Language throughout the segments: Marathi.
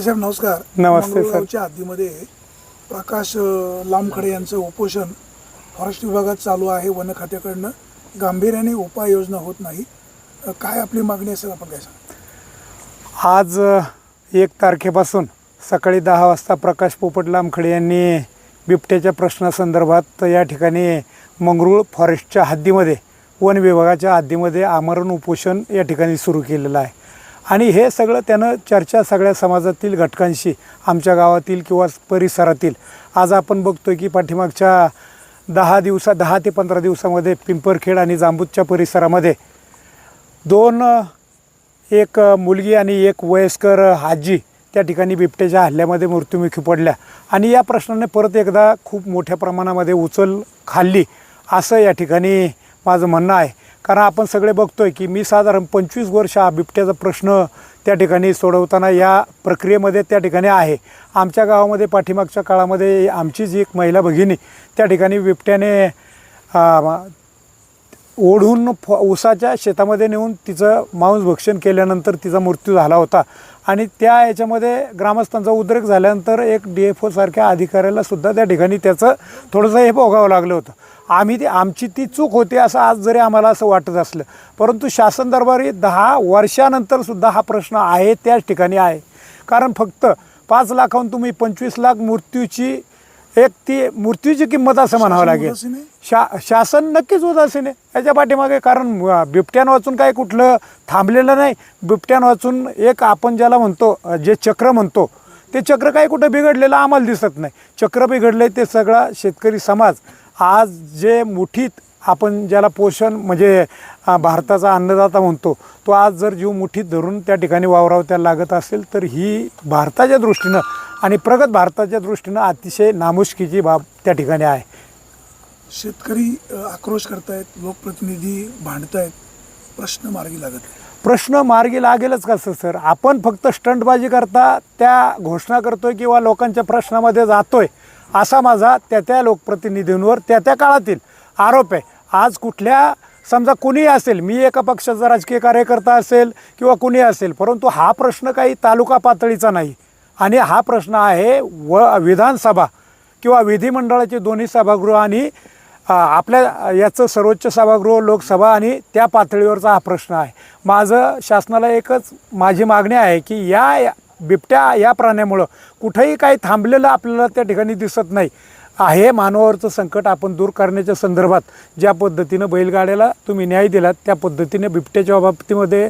साहेब नमस्कार. नमस्ते, सर. हद्दीमध्ये प्रकाश अ, लामखडे यांचं उपोषण फॉरेस्ट विभागात चालू आहे. वन खात्याकडनं गांभीर्याने उपाययोजना होत नाही. काय आपली मागणी असेल आपण काय सांगा? आज एक तारखेपासून सकाळी दहा वाजता प्रकाश पोपट लामखडे यांनी बिबट्याच्या प्रश्नासंदर्भात या ठिकाणी मंगरूळ फॉरेस्टच्या हद्दीमध्ये वन विभागाच्या हद्दीमध्ये आमरण उपोषण या ठिकाणी सुरू केलेलं आहे. आणि हे सगळं त्यानं चर्चा सगळ्या समाजातील घटकांशी आमच्या गावातील किंवा परिसरातील. आज आपण बघतोय की पाठीमागच्या दहा दिवसा दहा ते पंधरा दिवसामध्ये पिंपरखेड आणि जांबूतच्या परिसरामध्ये दोन एक मुलगी आणि एक वयस्कर आजी त्या ठिकाणी बिबट्याच्या हल्ल्यामध्ये मृत्युमुखी पडल्या. आणि या प्रश्नाने परत एकदा खूप मोठ्या प्रमाणामध्ये उचल खाल्ली. असं या ठिकाणी माझं म्हणणं आहे. कारण आपण सगळे बघतोय की मी साधारण पंचवीस वर्ष हा बिबट्याचा प्रश्न त्या ठिकाणी सोडवताना या प्रक्रियेमध्ये त्या ठिकाणी आहे. आमच्या गावामध्ये पाठीमागच्या काळामध्ये आमची जी एक महिला भगिनी त्या ठिकाणी बिबट्याने ओढून फ ऊसाच्या शेतामध्ये नेऊन तिचं मांस भक्षण केल्यानंतर तिचा मृत्यू झाला होता. आणि त्या याच्यामध्ये ग्रामस्थांचा उद्रेक झाल्यानंतर एक डी एफ ओसारख्या अधिकाऱ्याला सुद्धा त्या ठिकाणी त्याचं थोडंसं हे भोगावं लागलं होतं. आम्ही ती आमची ती चूक होती असं आज जरी आम्हाला असं वाटत असलं परंतु शासन दरबारी दहा वर्षानंतर सुद्धा हा प्रश्न आहे त्याच ठिकाणी आहे. कारण फक्त पाच लाखाहून तुम्ही पंचवीस लाख मृत्यूची एक ती मृत्यूची किंमत असं म्हणावं लागेल? शा शासन नक्कीच उदासीन आहे. याच्या पाठीमागे कारण बिबट्यान वाचून काय कुठलं थांबलेलं नाही. बिबट्यान वाचून एक आपण ज्याला म्हणतो जे चक्र म्हणतो ते चक्र काय कुठं बिघडलेलं आम्हाला दिसत नाही. चक्र बिघडले ते सगळा शेतकरी समाज. आज जे मुठीत आपण ज्याला पोषण म्हणजे भारताचा अन्नदाता म्हणतो तो आज जर जीव मुठीत धरून त्या ठिकाणी वावराव त्याला लागत असेल तर ही भारताच्या दृष्टीनं आणि प्रगत भारताच्या दृष्टीनं अतिशय नामुष्कीची बाब त्या ठिकाणी आहे शेतकरी आक्रोश करतायत लोकप्रतिनिधी भांडतायत प्रश्न मार्गी लागत. प्रश्न मार्गी लागेलच कसं सर आपण फक्त स्टंटबाजी करता त्या घोषणा करतोय किंवा लोकांच्या प्रश्नामध्ये जातोय असा माझा त्या त्या लोकप्रतिनिधींवर त्या त्या काळातील आरोप आहे. आज कुठल्या समजा कुणी असेल मी एका पक्षाचा राजकीय कार्यकर्ता असेल किंवा कुणी असेल परंतु हा प्रश्न काही तालुका पातळीचा नाही. आणि हा प्रश्न आहे व विधानसभा किंवा विधिमंडळाचे दोन्ही सभागृह आणि आपल्या याचं सर्वोच्च सभागृह लोकसभा आणि त्या पातळीवरचा हा प्रश्न आहे. माझं शासनाला एकच माझी मागणी आहे की या या- बिबट्या या प्राण्यामुळं कुठंही काही थांबलेलं आपल्याला त्या ठिकाणी दिसत नाही. आहे मानवावरचं संकट आपण दूर करण्याच्या संदर्भात ज्या पद्धतीनं बैलगाड्याला तुम्ही न्याय दिलात त्या पद्धतीने बिबट्याच्या बाबतीमध्ये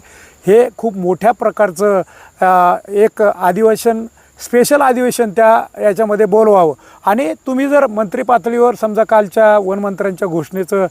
हे खूप मोठ्या प्रकारचं एक अधिवेशन स्पेशल अधिवेशन त्या याच्यामध्ये बोलवावं. आणि तुम्ही जर मंत्री पातळीवर समजा कालच्या वनमंत्र्यांच्या घोषणेचं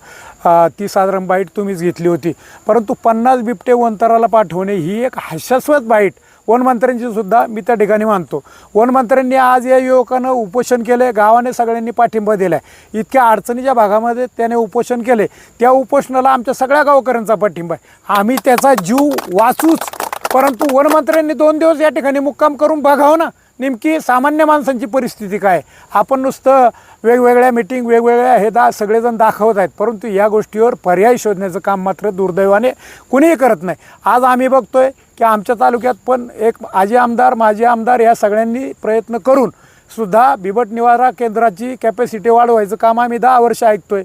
ती साधारण बाईट तुम्हीच घेतली होती. परंतु पन्नास बिबटे वनतराला पाठवणे ही एक हास्यास्पद बाईट. वनमंत्र्यांची सुद्धा मी त्या ठिकाणी मानतो. वनमंत्र्यांनी आज या युवकानं उपोषण केले गावाने सगळ्यांनी पाठिंबा दिला आहे इतक्या अडचणीच्या भागामध्ये त्याने उपोषण केले त्या उपोषणाला आमच्या सगळ्या गावकऱ्यांचा पाठिंबा आहे. आम्ही त्याचा जीव वाचूच परंतु वनमंत्र्यांनी दोन दिवस या ठिकाणी मुक्काम करून बघावं ना. नेमकी सामान्य माणसांची परिस्थिती काय? आपण नुसतं वेगवेगळ्या मिटिंग वेगवेगळ्या हे दा सगळेजण दाखवत आहेत. परंतु या गोष्टीवर पर्याय शोधण्याचं काम मात्र दुर्दैवाने कुणीही करत नाही. आज आम्ही बघतोय की आमच्या तालुक्यात पण एक आजी आमदार माजी आमदार या सगळ्यांनी प्रयत्न करून सुद्धा बिबट निवारा केंद्राची कॅपॅसिटी वाढवायचं काम आम्ही दहा वर्ष ऐकतोय.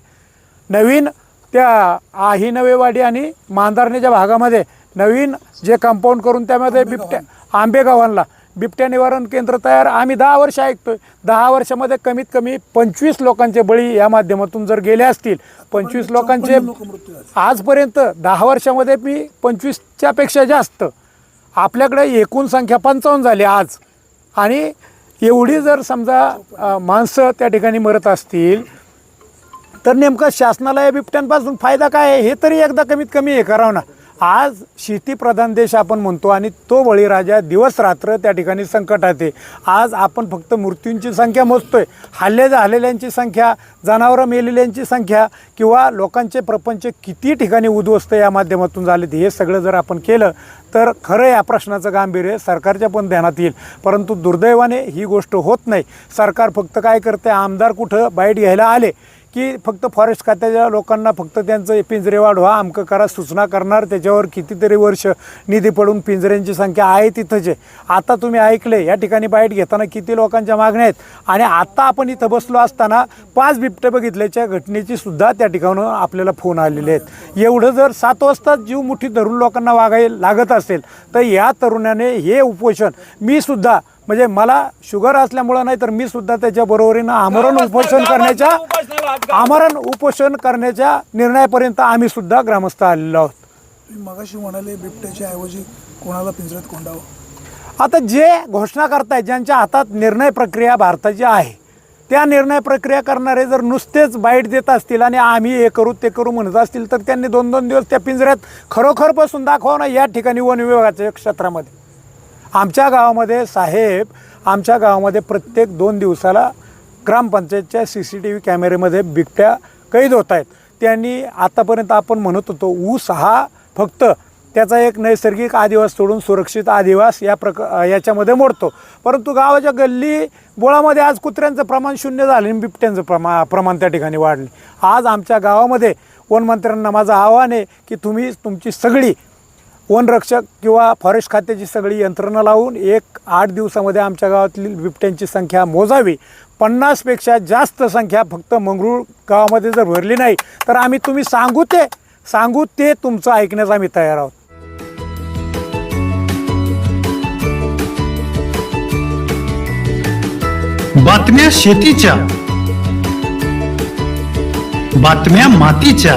नवीन त्या आही नवेवाडी आणि मांदारणीच्या भागामध्ये नवीन जे कंपाऊंड करून त्यामध्ये बिबट्या आंबेगावांना बिबट्या निवारण केंद्र तयार. आम्ही दहा वर्ष ऐकतोय. दहा वर्षामध्ये कमीत कमी पंचवीस लोकांचे बळी या माध्यमातून जर गेले असतील पंचवीस लोकांचे. आजपर्यंत दहा वर्षामध्ये मी पंचवीसच्या पेक्षा जास्त. आपल्याकडे एकूण संख्या पंचावन्न झाली आज. आणि एवढी जर समजा माणसं त्या ठिकाणी मरत असतील तर नेमकं शासनाला या बिबट्यांपासून फायदा काय आहे? हे तरी एकदा कमीत कमी हे करावं ना. आज शेतीप्रधान देश आपण म्हणतो आणि तो बळीराजा दिवस रात्र त्या ठिकाणी संकटात आहे. आज आपण फक्त मृत्यूंची संख्या मोजतोय. हल्ले झालेल्यांची संख्या जनावरं मेलेल्यांची संख्या किंवा लोकांचे प्रपंच किती ठिकाणी उद्ध्वस्त या माध्यमातून झालेत हे सगळं जर आपण केलं तर खरं या प्रश्नाचं गांभीर्य सरकारच्या पण ध्यानात येईल. परंतु दुर्दैवाने ही गोष्ट होत नाही. सरकार फक्त काय करते आमदार कुठं? बाईट घ्यायला आले. की फक्त फॉरेस्ट खात्याच्या लोकांना फक्त त्यांचं पिंजरे वाढवा अमकं करा सूचना करणार त्याच्यावर कितीतरी वर्ष निधी पडून पिंजऱ्यांची संख्या आहे तिथंच. आहे आता तुम्ही ऐकले या ठिकाणी बाईट घेताना किती लोकांच्या मागण्या आहेत? आणि आता आपण इथं बसलो असताना पाच बिबटे बघितल्याच्या घटनेची सुद्धा त्या ठिकाणून आपल्याला फोन आलेले आहेत. एवढं जर सात वाजता जीव मुठी धरून लोकांना वागायला लागत असेल तर या तरुणाने हे उपोषण मी सुद्धा म्हणजे मला शुगर असल्यामुळं नाही तर मी सुद्धा त्याच्या बरोबरीनं आमरण उपोषण करण्याच्या आमरण उपोषण करण्याच्या निर्णयापर्यंत आम्ही सुद्धा ग्रामस्थ आलेलो आहोत. तुम्ही मगाशी म्हणाले बिबट्याच्या ऐवजी कोणाला पिंजऱ्यात कोंडावं? आता जे घोषणा करतायत ज्यांच्या हातात निर्णय प्रक्रिया भारताची आहे त्या निर्णय प्रक्रिया करणारे जर नुसतेच बाईट देत असतील आणि आम्ही हे करू ते करू म्हणत असतील तर त्यांनी दोन दोन दिवस त्या पिंजऱ्यात खरोखर बसून दाखवा ना या ठिकाणी वन विभागाच्या क्षेत्रामध्ये. आमच्या गावामध्ये साहेब आमच्या गावामध्ये प्रत्येक दोन दिवसाला ग्रामपंचायतच्या सी सी टी व्ही कॅमेऱ्यामध्ये बिबट्या कैद होत आहेत. त्यांनी आतापर्यंत आपण म्हणत होतो ऊस हा फक्त त्याचा एक नैसर्गिक आदिवास सोडून सुरक्षित आदिवास या प्रक याच्यामध्ये मोडतो. परंतु गावाच्या गल्ली बोळामध्ये आज कुत्र्यांचं प्रमाण शून्य झालं आणि बिबट्यांचं प्रमा प्रमाण त्या ठिकाणी वाढले. आज आमच्या गावामध्ये वनमंत्र्यांना माझं आव्हान आहे की तुम्ही तुमची सगळी वनरक्षक किंवा फॉरेस्ट खात्याची सगळी यंत्रणा लावून एक आठ दिवसामध्ये आमच्या गावातील बिबट्यांची संख्या मोजावी. पन्नासपेक्षा जास्त संख्या फक्त मंगरूळ गावामध्ये जर भरली नाही तर आम्ही तुम्ही सांगू ते सांगू ते तुमचं ऐकण्यास आम्ही तयार आहोत. बातम्या शेतीच्या बातम्या मातीच्या.